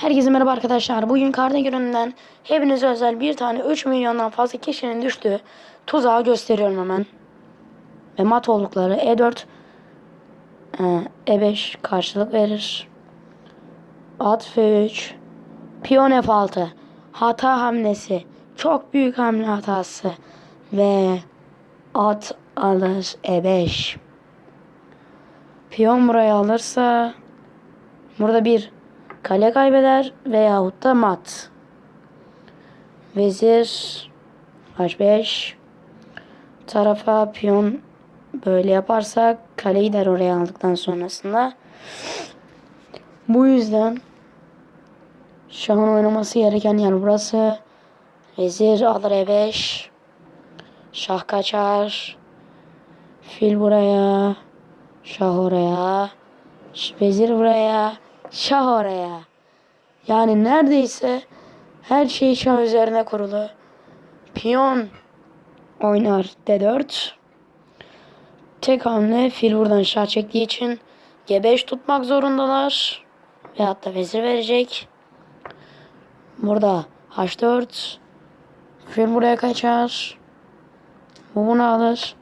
Herkese merhaba arkadaşlar. Bugün Karnegöl'ünden hepinize özel bir tane 3 milyondan fazla kişinin düştüğü tuzağı gösteriyorum hemen. Ve mat oldukları E4 e, E5 karşılık verir. At F3 Piyon F6 Hata hamlesi Çok büyük hamle hatası Ve At alır E5 Piyon buraya alırsa Burada bir kale kaybeder veyahut da mat. Vezir H5 tarafa piyon böyle yaparsak kale gider oraya aldıktan sonrasında. Bu yüzden şahın oynaması gereken yer burası. Vezir alır E5 şah kaçar fil buraya şah oraya vezir buraya şah oraya. Yani neredeyse her şey şah üzerine kurulu. Piyon oynar D4. Tek hamle fil buradan şah çektiği için G5 tutmak zorundalar. Veyahut da vezir verecek. Burada H4. Fil buraya kaçar. Bu bunu alır.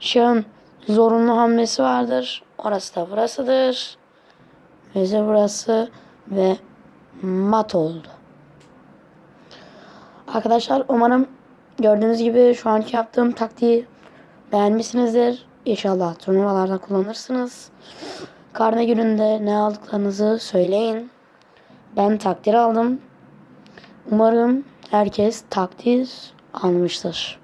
Şahın zorunlu hamlesi vardır. Orası da burasıdır. Vezir burası ve mat oldu. Arkadaşlar umarım gördüğünüz gibi şu anki yaptığım taktiği beğenmişsinizdir. İnşallah turnuvalarda kullanırsınız. Karne gününde ne aldıklarınızı söyleyin. Ben takdir aldım. Umarım herkes takdir almıştır.